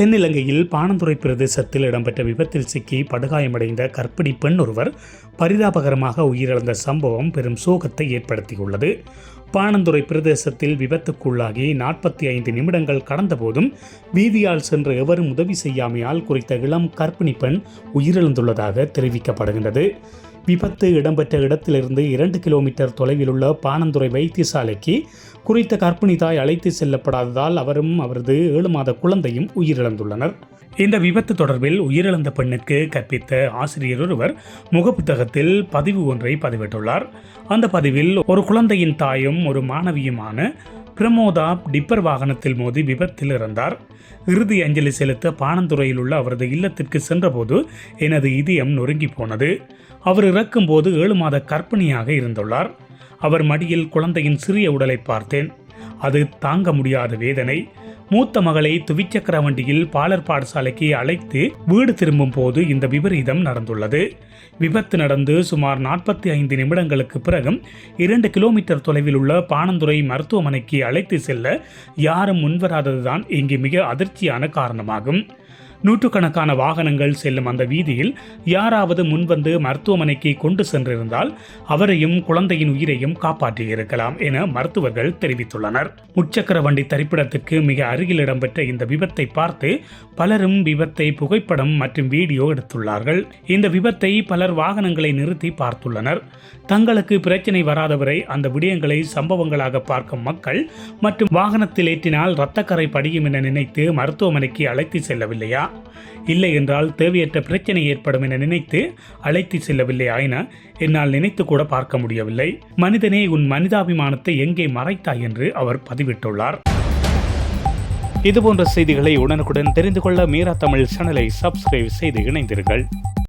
தென்னிலங்கையில் பாணந்துறை பிரதேசத்தில் இடம்பெற்ற விபத்தில் சிக்கி படுகாயமடைந்த கற்பிணி பெண் ஒருவர் பரிதாபகரமாக உயிரிழந்த சம்பவம் பெரும் சோகத்தை ஏற்படுத்தியுள்ளது. பாணந்துறை பிரதேசத்தில் விபத்துக்குள்ளாகி நாற்பத்தி ஐந்து நிமிடங்கள் கடந்தபோதும் வீதியால் சென்ற எவரும் உதவி செய்யாமையால் குறித்த இளம் கற்பிணி பெண் உயிரிழந்துள்ளதாக தெரிவிக்கப்படுகின்றது. விபத்து இடம்பெற்ற இடத்திலிருந்து இரண்டு கிலோமீட்டர் தொலைவில் உள்ள பானந்துறை வைத்தியசாலைக்கு குறித்த கர்ப்பிணி தாய் அழைத்து செல்லப்படாததால் அவரும் அவரது ஏழு மாத குழந்தையும் உயிரிழந்துள்ளனர். இந்த விபத்து தொடர்பில் உயிரிழந்த பெண்ணுக்கு கற்பித்த ஆசிரியர் ஒருவர் முகப்புத்தகத்தில் பதிவு ஒன்றை பதிவிட்டுள்ளார். அந்த பதிவில் ஒரு குழந்தையின் தாயும் ஒரு மாணவியுமான பிரமோதா டிப்பர் வாகனத்தில் மோதி விபத்தில் இறந்தார். இறுதி அஞ்சலி செலுத்த பாணந்துறையில் உள்ள அவரது இல்லத்திற்கு சென்றபோது எனது இதயம் நொறுங்கி போனது. அவர் இறக்கும்போது ஏழு மாத கற்பிணியாக இருந்துள்ளார். அவர் மடியில் குழந்தையின் சிறிய உடலை பார்த்தேன். அது தாங்க முடியாத வேதனை. மூத்த மகளை துவிச்சக்கர வண்டியில் பாலர் பாடசாலைக்கு அழைத்து வீடு திரும்பும் போது இந்த விபரீதம் நடந்துள்ளது. விபத்து நடந்து சுமார் நாற்பத்தி ஐந்து நிமிடங்களுக்கு பிறகும் இரண்டு கிலோமீட்டர் தொலைவில் உள்ள பாணந்துறை மருத்துவமனைக்கு அழைத்து செல்ல யாரும் முன்வராததுதான் இங்கு மிக அதிர்ச்சியான காரணமாகும். நூற்றுக்கணக்கான வாகனங்கள் செல்லும் அந்த வீதியில் யாராவது முன்வந்து மருத்துவமனைக்கு கொண்டு சென்றிருந்தால் அவரையும் குழந்தையின் உயிரையும் காப்பாற்றியிருக்கலாம் என மருத்துவர்கள் தெரிவித்துள்ளனர். முச்சக்கர வண்டி தரிப்பிடத்திற்கு மிக அருகில் இடம்பெற்ற இந்த விபத்தை பார்த்து பலரும் விபத்தை புகைப்படம் மற்றும் வீடியோ எடுத்துள்ளார்கள். இந்த விபத்தை பலர் வாகனங்களை நிறுத்தி பார்த்துள்ளனர். தங்களுக்கு பிரச்சனை வராதவரை அந்த விடயங்களை சம்பவங்களாக பார்க்கும் மக்கள் மற்றும் வாகனத்தில் ஏற்றினால் இரத்தக்கரை படியும் என நினைத்து மருத்துவமனைக்கு அழைத்து செல்லவில்லையா இல்லை என்றால் தேவையற்ற பிரச்சனை ஏற்படும் என நினைத்து அழைத்து செல்லவில்லை ஆயின என்னால் நினைத்து கூட பார்க்க முடியவில்லை. மனிதனே உன் மனிதாபிமானத்தை எங்கே மறைத்தாய் என்று அவர் பதிவிட்டுள்ளார். இதுபோன்ற செய்திகளை உடனுக்குடன் தெரிந்து கொள்ள மீரா தமிழ் சேனலை சப்ஸ்கிரைப் செய்து இணைந்தீர்கள்